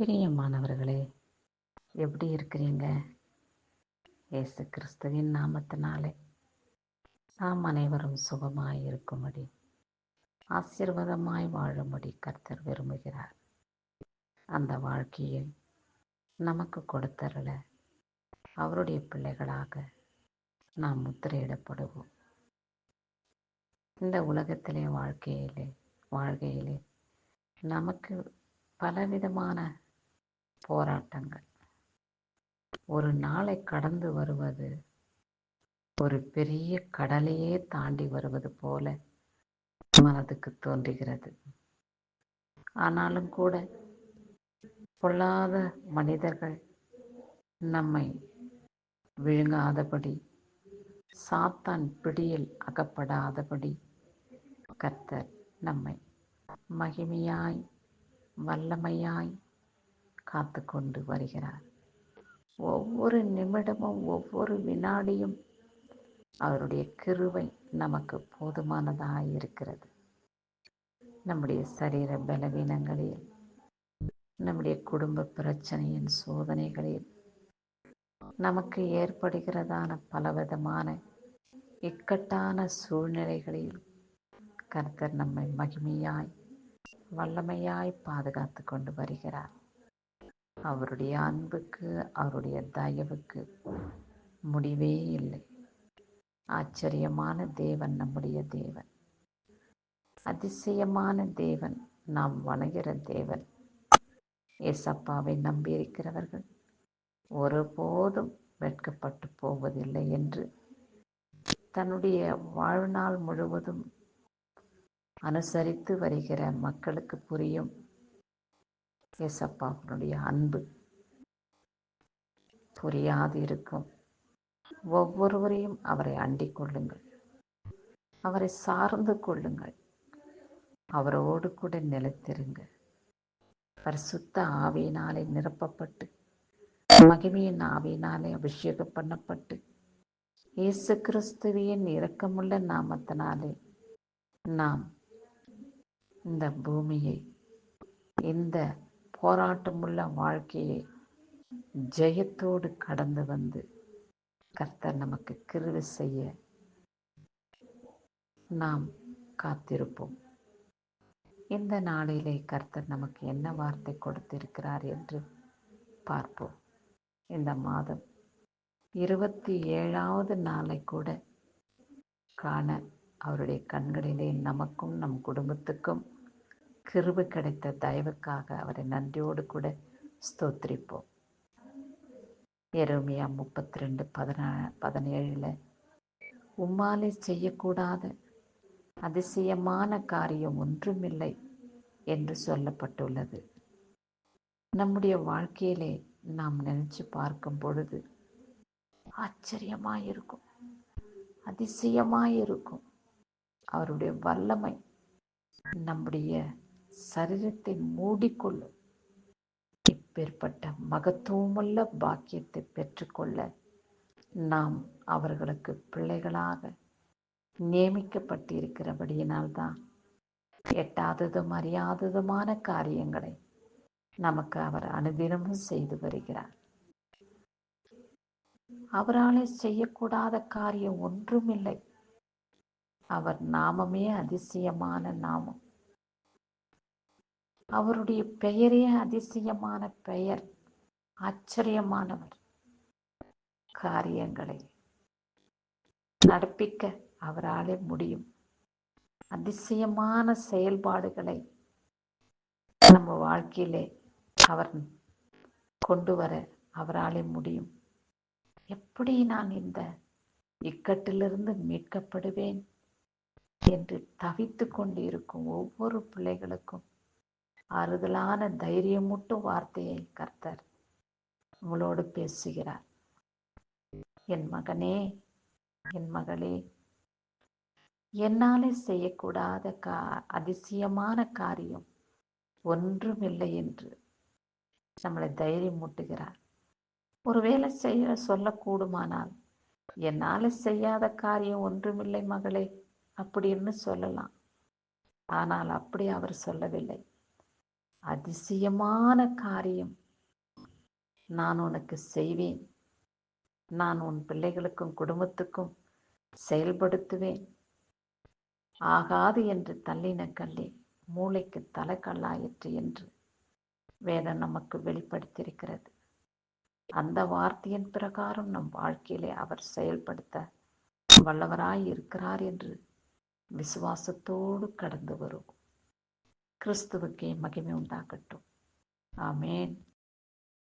பிரியமானவர்களே எப்படி இருக்கிறீங்க? இயேசு கிறிஸ்துவின் நாமத்தினாலே நாம் அனைவரும் சுகமாய் இருக்கும்படி ஆசீர்வாதமாய் வாழும்படி கர்த்தர் விரும்புகிறார். அந்த வாழ்க்கையை நமக்கு கொடுத்தரல அவருடைய பிள்ளைகளாக நாம் முத்திரையிடப்படுவோம். இந்த உலகத்திலே வாழ்க்கையிலே வாழ்கையிலே நமக்கு பலவிதமான போராட்டங்கள். ஒரு நாளை கடந்து வருவது ஒரு பெரிய கடலையே தாண்டி வருவது போல மனதுக்கு தோன்றுகிறது. ஆனாலும் கூட பொல்லாத மனிதர்கள் நம்மை விழுங்காதபடி சாத்தான் பிடியில் அகப்படாதபடி கர்த்தர் நம்மை மகிமையாய் வல்லமையாய் காத்து கொண்டு வருகிறார். ஒவ்வொரு நிமிடமும் ஒவ்வொரு வினாடியும் அவருடைய கிருவை நமக்கு போதுமானதாக இருக்கிறது. நம்முடைய சரீர பலவீனங்களில் நம்முடைய குடும்ப பிரச்சனையின் சோதனைகளில் நமக்கு ஏற்படுகிறதான பலவிதமான இக்கட்டான சூழ்நிலைகளில் கர்த்தர் நம்மை மகிமையாய் வல்லமையாய் பாதுகாத்து கொண்டு வருகிறார். அவருடைய அன்புக்கு அவருடைய தயவுக்கு முடிவே இல்லை. ஆச்சரியமான தேவன் நம்முடைய தேவன். அதிசயமான தேவன் நாம் வணங்குகிற தேவன். ஏசப்பாவை நம்பியிருக்கிறவர்கள் ஒருபோதும் வெட்கப்பட்டு போவதில்லை என்று தன்னுடைய வாழ்நாள் முழுவதும் அனுசரித்து வருகிற மக்களுக்கு புரியும் ஏசப்பாவுடைய அன்பு. புரியாது இருக்கும். ஒவ்வொருவரையும் அவரை அண்டிக் கொள்ளுங்கள். அவரை சார்ந்து கொள்ளுங்கள். அவரோடு கூட நிலைத்திருங்கள். பரிசுத்த ஆவியினாலே நிரப்பப்பட்டு மகிமையின் ஆவியினாலே அபிஷேகம் பண்ணப்பட்டு இயேசு கிறிஸ்துவின் இரக்கமுள்ள நாமத்தினாலே நாம் இந்த பூமியை இந்த போராட்டமுள்ள வாழ்க்கையை ஜெயத்தோடு கடந்து வந்து கர்த்தர் நமக்கு கிருவி செய்ய நாம் காத்திருப்போம். இந்த நாளிலே கர்த்தர் நமக்கு என்ன வார்த்தை கொடுத்திருக்கிறார் என்று பார்ப்போம். இந்த மாதம் இருபத்தி ஏழாவது நாளை கூட காண அவருடைய கண்களிலே நமக்கும் நம் குடும்பத்துக்கும் கிருபு கிடைத்த தயவுக்காக அவரை நன்றியோடு கூட ஸ்தோத்திரிப்போம். எருமையா முப்பத்தி ரெண்டு பதினா பதினேழில் உம்மாலே செய்யக்கூடாத அதிசயமான காரியம் ஒன்றுமில்லை என்று சொல்லப்பட்டுள்ளது. நம்முடைய வாழ்க்கையிலே நாம் நினைச்சு பார்க்கும் பொழுது ஆச்சரியமாயிருக்கும். அதிசயமாயிருக்கும். அவருடைய வல்லமை நம்முடைய சரீரத்தை மூடிக்கொள்ளும் இப்பேற்பட்ட மகத்துவமுள்ள பாக்கியத்தை பெற்றுக்கொள்ள நாம் அவர்களுக்கு பிள்ளைகளாக நியமிக்கப்பட்டிருக்கிறபடியினால்தான் எட்டாததும் அறியாததுமான காரியங்களை நமக்கு அவர் அனுதினமும் செய்து வருகிறார். அவராலே செய்யக்கூடாத காரியம் ஒன்றுமில்லை. அவர் நாமமே அதிசயமான நாமம். அவருடைய பெயரே அதிசயமான பெயர். ஆச்சரியமானவர். காரியங்களை நடப்பிக்க அவராலே முடியும். அதிசயமான செயல்பாடுகளை நம்ம வாழ்க்கையிலே அவர் கொண்டு வர அவராலே முடியும். எப்படி நான் இந்த இக்கட்டிலிருந்து மீட்கப்படுவேன் என்று தவித்து கொண்டு இருக்கும் ஒவ்வொரு பிள்ளைகளுக்கும் ஆறுதலான தைரியமூட்டும் வார்த்தையை கர்த்தர் உங்களோடு பேசுகிறார். என் மகனே என் மகளே என்னாலே செய்யக்கூடாத கா அதிசயமான காரியம் ஒன்றுமில்லை என்று நம்மளை தைரியம் மூட்டுகிறார் ஒருவேளை செய்ய சொல்லக்கூடுமானால் என்னால் செய்யாத காரியம் ஒன்றுமில்லை மகளே அப்படின்னு சொல்லலாம். ஆனால் அப்படி அவர் சொல்லவில்லை. அதிசயமான காரியம். நான் உனக்கு செய்வேன். நான் உன் பிள்ளைகளுக்கும் குடும்பத்துக்கும் செயல்படுத்துவேன். ஆகாது என்று தள்ளின கல்லே மூளைக்கு தலைக்கல்லாயிற்று என்று வேதம் நமக்கு வெளிப்படுத்தியிருக்கிறது. அந்த வார்த்தையின் பிரகாரம் நம் வாழ்க்கையிலே அவர் செயல்படுத்த வல்லவராய் இருக்கிறார் என்று விசுவாசத்தோடு கடந்து வரும். ക്രിസ്തുവയ്ക്ക് മഹിമ ഉണ്ടാക്കട്ടു ആമേൻ.